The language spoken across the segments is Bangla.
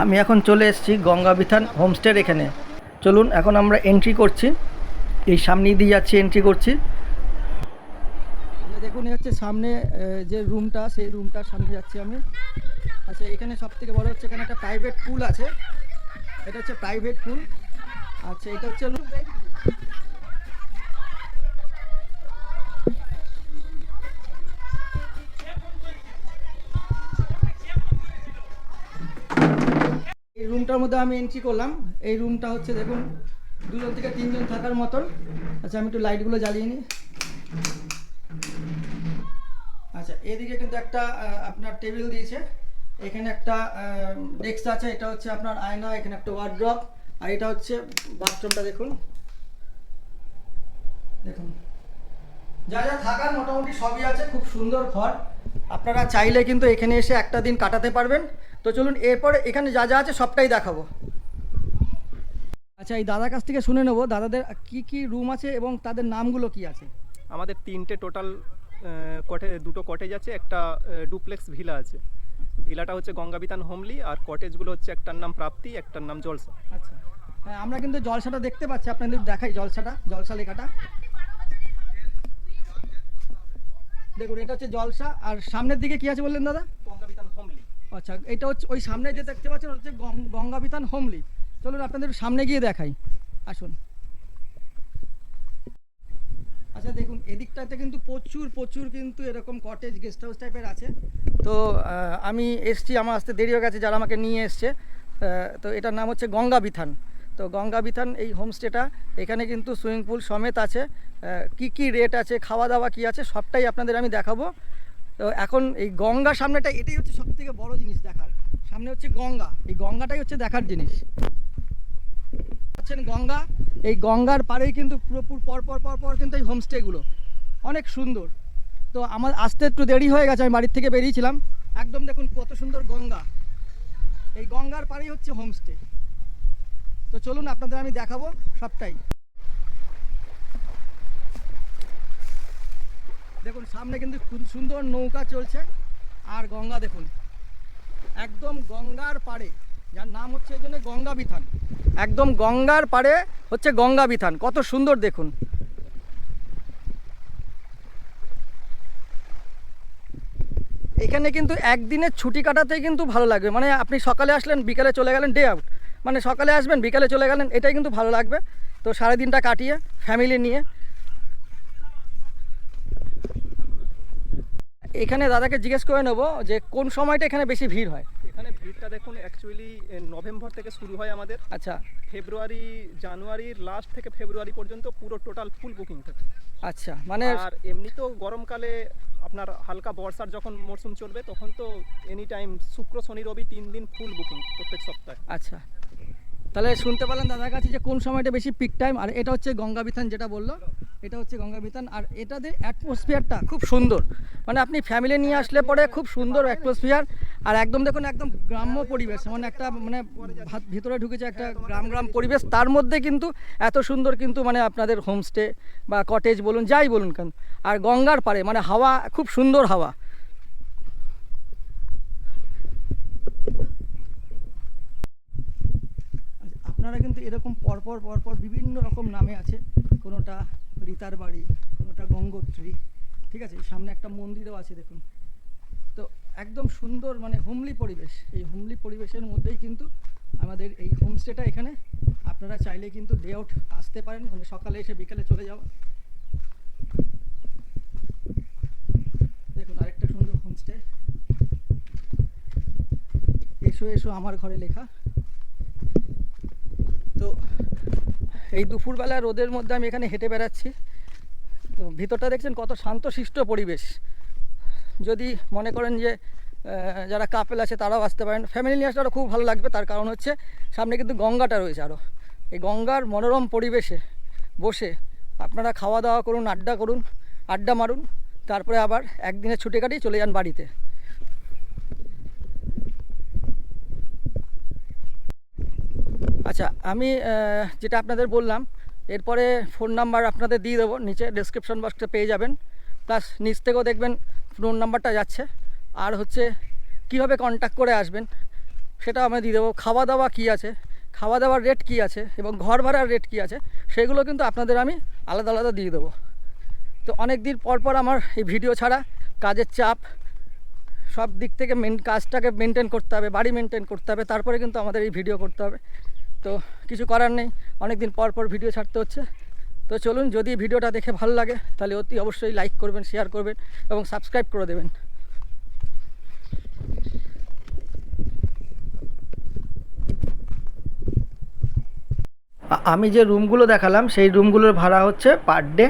আমি এখন চলে এসেছি গঙ্গা বিথান হোমস্টের এখানে। চলুন, এখন আমরা এন্ট্রি করছি। এই সামনে দিয়ে যাচ্ছি এন্ট্রি করছি। দেখুন হচ্ছে সামনে যে রুমটা সেই রুমটার সামনে যাচ্ছি আমি। আচ্ছা এখানে সব থেকে বড় হচ্ছে, এখানে একটা প্রাইভেট পুল আছে। এটা হচ্ছে প্রাইভেট পুল আচ্ছা এটা হচ্ছে এই রুমটার মধ্যে আমি এন্ট্রি করলাম। এই রুমটা হচ্ছে দেখুন, দুজন থেকে তিনজন থাকার মতন। আচ্ছা আমি একটু লাইটগুলো জ্বালিয়ে নিই। আচ্ছা এদিকে কিন্তু একটা আপনার টেবিল দিয়েছে। এখানে একটা ডেস্ক আছে, এটা হচ্ছে আপনার আয়না, এখানে একটা ওয়ার্ড্রপ আর এটা হচ্ছে বাথরুমটা দেখুন। দেখুন। যা যা থাকার মোটামুটি সবই আছে, খুব সুন্দর ঘর। আপনারা চাইলে কিন্তু এখানে এসে একটা দিন কাটাতে পারবেন। তো চলুন এরপরে এখানে যা যা আছে সবটাই দেখাবো। আচ্ছা এই দাদার কাছ থেকে শুনে নেব দাদাদের কি কি রুম আছে এবং তাদের নামগুলো কি আছে? আমাদের তিনটে টোটাল কটে দুটো কটেজ আছে একটা ডুপ্লেক্স ভিলা আছে। ভিলাটা হচ্ছে গঙ্গাবিতান হোমলি আর কটেজগুলো হচ্ছে একটার নাম প্রাপ্তি একটার নাম জলসা। আচ্ছা হ্যাঁ আমরা কিন্তু জলসাটা দেখতে পাচ্ছি আপনাদের দেখাই জলসাটা জলসা লেখাটা। দেখুন এটা হচ্ছে জলসা আর সামনের দিকে কি আছে বললেন দাদা? আচ্ছা এটা হচ্ছে ওই সামনে যে দেখতে পাচ্ছেন হচ্ছে গঙ্গাবিতান হোমলি। চলুন আপনাদের সামনে গিয়ে দেখাই। আসুন। আচ্ছা দেখুন, এদিকটাতে কিন্তু প্রচুর প্রচুর কিন্তু এরকম কটেজ গেস্ট হাউস টাইপের আছে। তো আমি এসছি, আমার আসতে দেরি হয়ে গেছে, যারা আমাকে নিয়ে এসছে। তো এটার নাম হচ্ছে গঙ্গা বিথান তো গঙ্গা বিথান এই হোমস্টেটা এখানে কিন্তু সুইমিং পুল সমেত আছে। কি কি রেট আছে খাওয়া দাওয়া কি আছে, সবটাই আপনাদের আমি দেখাবো। তো এখন এই গঙ্গা সামনেটা, এটাই হচ্ছে সব থেকে বড় জিনিস দেখার। সামনে হচ্ছে গঙ্গা। এই গঙ্গাটাই হচ্ছে দেখার জিনিস। হচ্ছেন গঙ্গা, এই গঙ্গার পাড়েই কিন্তু পুরোপুর পর পর পর পর কিন্তু এই হোমস্টেগুলো। অনেক সুন্দর। তো আমার আসতে একটু দেরি হয়ে গেছে, আমি বাড়ির থেকে বেরিয়েছিলাম। একদম দেখুন কত সুন্দর গঙ্গা। এই গঙ্গার পাড়েই হচ্ছে হোমস্টে। তো চলুন, আপনাদের আমি দেখাবো সবটাই। দেখুন, সামনে কিন্তু সুন্দর নৌকা চলছে। আর গঙ্গা দেখুন, একদম গঙ্গার পাড়ে, যার নাম হচ্ছে এই জন্য গঙ্গা বিথান। একদম গঙ্গার পাড়ে হচ্ছে গঙ্গা বিথান, কত সুন্দর দেখুন। এখানে কিন্তু একদিনের ছুটি কাটাতেই কিন্তু ভালো লাগবে। মানে আপনি সকালে আসলেন, বিকালে চলে গেলেন ডে আউট মানে সকালে আসবেন, বিকালে চলে গেলেন, এটাই কিন্তু ভালো লাগবে। তো সারাদিনটা কাটিয়ে ফ্যামিলি নিয়ে এখানে দাদাকে জিজ্ঞেস করে নেব যে কোন সময়টা এখানে বেশি ভিড় হয়? এখানে ভিড়টা দেখুন অ্যাকচুয়ালি নভেম্বর থেকে শুরু হয় আমাদের। আচ্ছা। ফেব্রুয়ারি জানুয়ারির লাস্ট থেকে ফেব্রুয়ারি পর্যন্ত পুরো টোটাল ফুল বুকিং থাকে। আচ্ছা মানে আর এমনিতেও গরমকালে আপনার হালকা বর্ষার যখন মরশুম চলবে তখন তো এনি টাইম শুক্র শনি রবি তিন দিন ফুল বুকিং প্রত্যেক সপ্তাহে। আচ্ছা। তাহলে শুনতে পারলেন দাদার কাছে যে কোন সময়টা বেশি পিক টাইম আর এটা হচ্ছে গঙ্গা বিথান যেটা বলল। এটা হচ্ছে গঙ্গা বিথান আর এটাদের অ্যাটমসফিয়ারটা খুব সুন্দর। মানে আপনি ফ্যামিলি নিয়ে আসলে পরে খুব সুন্দর অ্যাটমসফিয়ার আর একদম দেখুন একদম গ্রাম্য পরিবেশ মানে একটা মানে ভিতরে ঢুকেছে একটা গ্রাম গ্রাম পরিবেশ তার মধ্যে কিন্তু এত সুন্দর কিন্তু মানে আপনাদের হোমস্টে বা কটেজ বলুন যাই বলুন কেন আর গঙ্গার পাড়ে মানে হাওয়া খুব সুন্দর হাওয়া। আচ্ছা, আপনারা কিন্তু এরকম পরপর পরপর বিভিন্ন রকম নামে আছে কোনোটা রীতার বাড়ি কোনোটা গঙ্গোত্রী, ঠিক আছে? সামনে একটা মন্দিরও আছে, দেখুন। তো একদম সুন্দর মানে হোমলি পরিবেশ। এই হোমলি পরিবেশের মধ্যেই কিন্তু আমাদের এই হোমস্টেটা এখানে। আপনারা চাইলে কিন্তু ডে আউট আসতে পারেন মানে সকালে এসে বিকালে চলে যাওয়া। দেখুন, আরেকটা সুন্দর হোমস্টে। এসো এসো, আমার ঘরে লেখা তো এই দুপুরবেলা রোদের মধ্যে আমি এখানে হেঁটে বেড়াচ্ছি। তো ভিতরটা দেখছেন কত শান্তশিষ্ট পরিবেশ। যদি মনে করেন যে যারা কাপেল আছে তারাও আসতে পারেন। ফ্যামিলি নিয়ে আসলে আরও খুব ভালো লাগবে। তার কারণ হচ্ছে, সামনে কিন্তু গঙ্গাটা রয়েছে আরও এই গঙ্গার মনোরম পরিবেশে বসে আপনারা খাওয়া দাওয়া করুন, আড্ডা করুন, আড্ডা মারুন। তারপরে আবার একদিনের ছুটি কাটিয়ে চলে যান বাড়িতে। আচ্ছা আমি যেটা আপনাদের বললাম, এরপরে ফোন নাম্বার আপনাদের দিয়ে দেবো, নিচে ডেসক্রিপশন বক্সটা পেয়ে যাবেন প্লাস নিচ থেকেও দেখবেন ফোন নাম্বারটা যাচ্ছে, আর হচ্ছে কীভাবে কন্ট্যাক্ট করে আসবেন সেটা আমি দিয়ে দেবো খাওয়া দাওয়া কী আছে খাওয়া দাওয়ার রেট কী আছে, এবং ঘর ভাড়ার রেট কী আছে, সেগুলো কিন্তু আপনাদের আমি আলাদা আলাদা দিয়ে দেবো। তো অনেক দিন পর পর আমার এই ভিডিও ছাড়া, কাজের চাপ, সব দিক থেকে মেন কাজটাকে মেনটেন করতে হবে, বাড়ি মেনটেন করতে হবে, তারপরে কিন্তু আমাদের এই ভিডিও করতে হবে। তো কিছু করার নেই অনেক দিন পর পর ভিডিও ছাড়তে হচ্ছে। তো চলুন, যদি ভিডিওটা দেখে ভালো লাগে, তাহলে অতি অবশ্যই লাইক করবেন শেয়ার করবেন এবং সাবস্ক্রাইব করে দেবেন। আমি যে রুমগুলো দেখালাম, সেই রুমগুলোর ভাড়া হচ্ছে পার ডে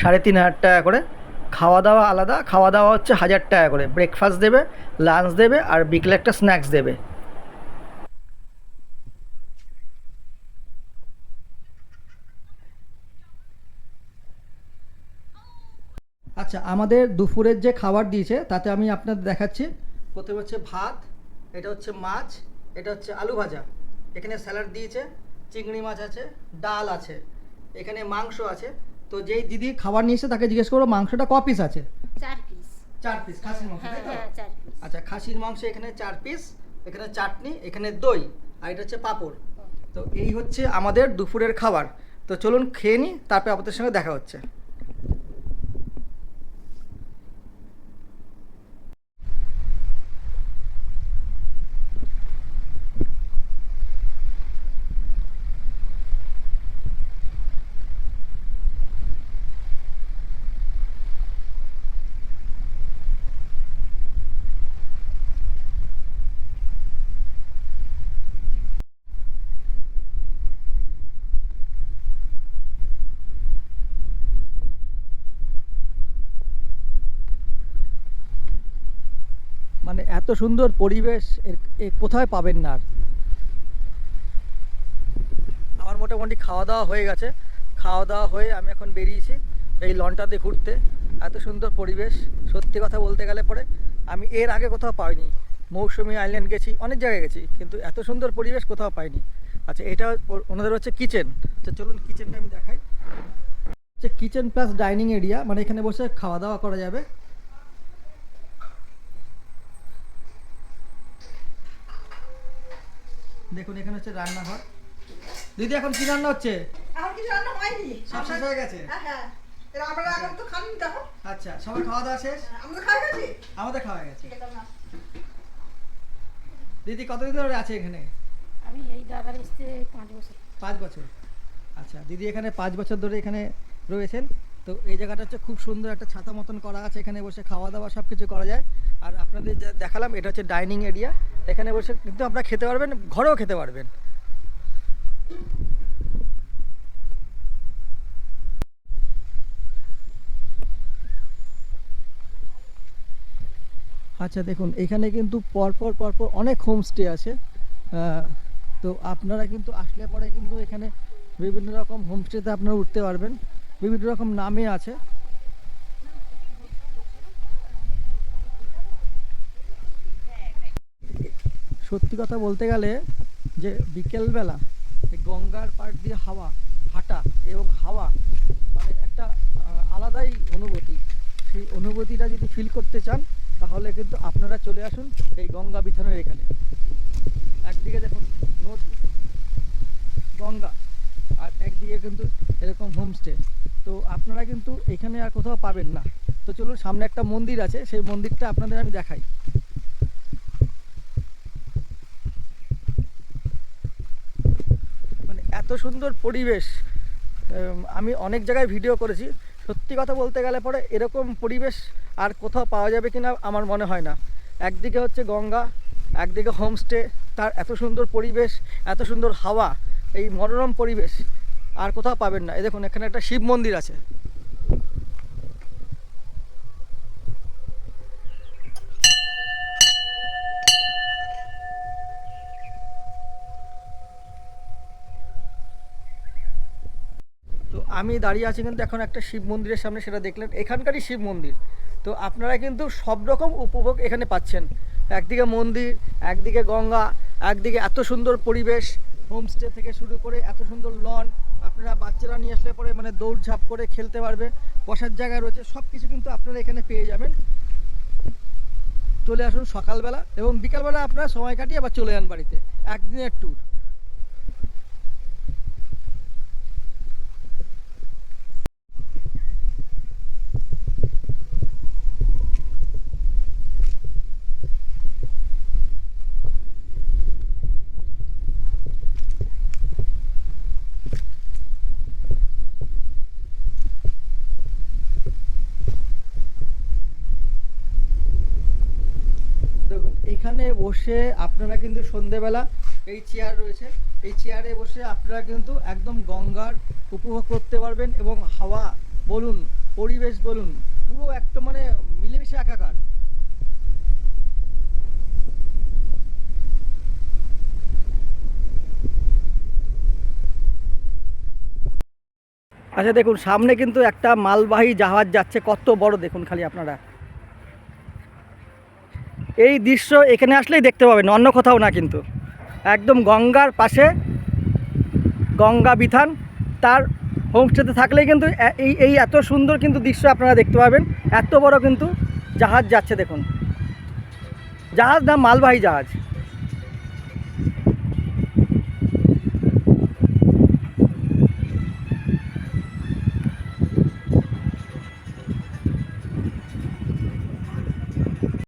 সাড়ে তিন হাজার টাকা করে। খাওয়া দাওয়া আলাদা খাওয়া দাওয়া হচ্ছে হাজার টাকা করে। ব্রেকফাস্ট দেবে লাঞ্চ দেবে, আর বিকেলে একটা স্ন্যাক্স দেবে। আচ্ছা আমাদের দুপুরের যে খাবার দিয়েছে তাতে আমি আপনাদের দেখাচ্ছি। প্রথমে হচ্ছে ভাত এটা হচ্ছে মাছ এটা হচ্ছে আলু ভাজা। এখানে স্যালাড দিয়েছে চিংড়ি মাছ আছে ডাল আছে এখানে মাংস আছে। তো যেই দিদি খাবার নিয়েছে তাকে জিজ্ঞেস করব মাংসটা ক পিস আছে? চার পিস চার পিস খাসির মাংস হ্যাঁ তাই তো? হ্যাঁ আচ্ছা খাসির মাংস এখানে চার পিস এখানে চাটনি এখানে দই আর এটা হচ্ছে পাঁপড়। তো এই হচ্ছে আমাদের দুপুরের খাবার। তো চলুন খেয়ে নিই তারপরে আপনাদের সঙ্গে দেখা হচ্ছে। এত সুন্দর পরিবেশ কোথায় পাবেন না আর? আমার মোটামুটি খাওয়া দাওয়া হয়ে গেছে। খাওয়া দাওয়া হয়ে আমি এখন বেরিয়েছি এই লনটাতে ঘুরতে। এত সুন্দর পরিবেশ, সত্যি কথা বলতে গেলে পরে আমি এর আগে কোথাও পাইনি। মৌসুমি আইল্যান্ড গেছি, অনেক জায়গায় গেছি, কিন্তু এত সুন্দর পরিবেশ কোথাও পাইনি। আচ্ছা এটা ওনাদের হচ্ছে কিচেন। আচ্ছা চলুন কিচেনটা আমি দেখাই। হচ্ছে কিচেন প্লাস ডাইনিং এরিয়া মানে এখানে বসে খাওয়া দাওয়া করা যাবে। দেখুন এখানে হচ্ছে রান্নাঘর। দিদি এখন কি রান্না হচ্ছে? এখন কিছু রান্না হয়নি। সব শেষ হয়ে গেছে? হ্যাঁ হ্যাঁ। আমরা এখন তো খান দেখো। আচ্ছা সবাই খাওয়া দাওয়া শেষ? আমরা তো খাওয়া গেছি? আমাদের খাওয়া গেছে। দিদি কতদিন ধরে আছে এখানে? আমি এই দাদার এসতে পাঁচ বছর। পাঁচ বছর। আচ্ছা দিদি এখানে পাঁচ বছর ধরে এখানে রয়েছেন? তো এই জায়গাটা হচ্ছে খুব সুন্দর একটা ছাতা মতন করা আছে, এখানে বসে খাওয়া দাওয়া সব কিছু করা যায়। আর আপনাদের যা দেখালাম, এটা হচ্ছে ডাইনিং এরিয়া। এখানে বসে কিন্তু আপনারা খেতে পারবেন, ঘরেও খেতে পারবেন। আচ্ছা দেখুন, এখানে কিন্তু পরপর পরপর অনেক হোমস্টে আছে। তো আপনারা কিন্তু আসলে পরে কিন্তু এখানে বিভিন্ন রকম হোমস্টেতে আপনারা উঠতে পারবেন। বিভিন্ন রকম নামে আছে। সত্যি কথা বলতে গেলে যে বিকেলবেলা গঙ্গার পাড় দিয়ে হাওয়া, হাঁটা এবং হাওয়া মানে একটা আলাদাই অনুভূতি। সেই অনুভূতিটা যদি ফিল করতে চান, তাহলে কিন্তু আপনারা চলে আসুন এই গঙ্গা বিথানের এখানে। একদিকে দেখুন নদী, গঙ্গা, আর একদিকে কিন্তু এরকম হোমস্টে তো আপনারা কিন্তু এখানে আর কোথাও পাবেন না। তো চলুন, সামনে একটা মন্দির আছে, সেই মন্দিরটা আপনাদের আমি দেখাই। মানে এত সুন্দর পরিবেশ। আমি অনেক জায়গায় ভিডিও করেছি। সত্যি কথা বলতে গেলে পরে এরকম পরিবেশ আর কোথাও পাওয়া যাবে কিনা আমার মনে হয় না। একদিকে হচ্ছে গঙ্গা, একদিকে হোমস্টে, তার এত সুন্দর পরিবেশ, এত সুন্দর হাওয়া, এই মনোরম পরিবেশ। আর কোথাও পাবেন না। এই দেখুন, এখানে একটা শিব মন্দির আছে। আমি দাঁড়িয়ে আছি কিন্তু এখন একটা শিব মন্দিরের সামনে, সেটা দেখলেন। এখানকারই শিব মন্দির। তো আপনারা কিন্তু সব রকম উপভোগ এখানে পাচ্ছেন। একদিকে মন্দির, একদিকে গঙ্গা, একদিকে এত সুন্দর পরিবেশ, হোমস্টে থেকে শুরু করে এত সুন্দর লন আপনারা বাচ্চারা নিয়ে আসলে পরে মানে দৌড় ঝাঁপ করে খেলতে পারবে। বসার জায়গা রয়েছে সব কিছু কিন্তু আপনারা এখানে পেয়ে যাবেন। চলে আসুন সকালবেলা এবং বিকালবেলা আপনারা সময় কাটিয়ে আবার চলে যান বাড়িতে। একদিনের ট্যুর দেখুন এখানে বসে আপনারা কিন্তু সন্ধেবেলা এই চেয়ার রয়েছে। এই চেয়ারে বসে আপনারা কিন্তু একদম গঙ্গার উপভোগ করতে পারবেন এবং হাওয়া বলুন, পরিবেশ বলুন, পুরো একটা মানে মিলেমিশে একাকার। আচ্ছা দেখুন, সামনে কিন্তু একটা মালবাহী জাহাজ যাচ্ছে। কত বড় দেখুন খালি আপনারা। এই দৃশ্য এখানে আসলেই দেখতে পাবেন, অন্য কোথাও না কিন্তু। একদম গঙ্গার পাশে গঙ্গা বিথান তার হোমস্টেতে থাকলেই কিন্তু এই এই এত সুন্দর কিন্তু দৃশ্য আপনারা দেখতে পাবেন। এত বড় কিন্তু জাহাজ যাচ্ছে দেখুন। জাহাজ না মালবাহী জাহাজ।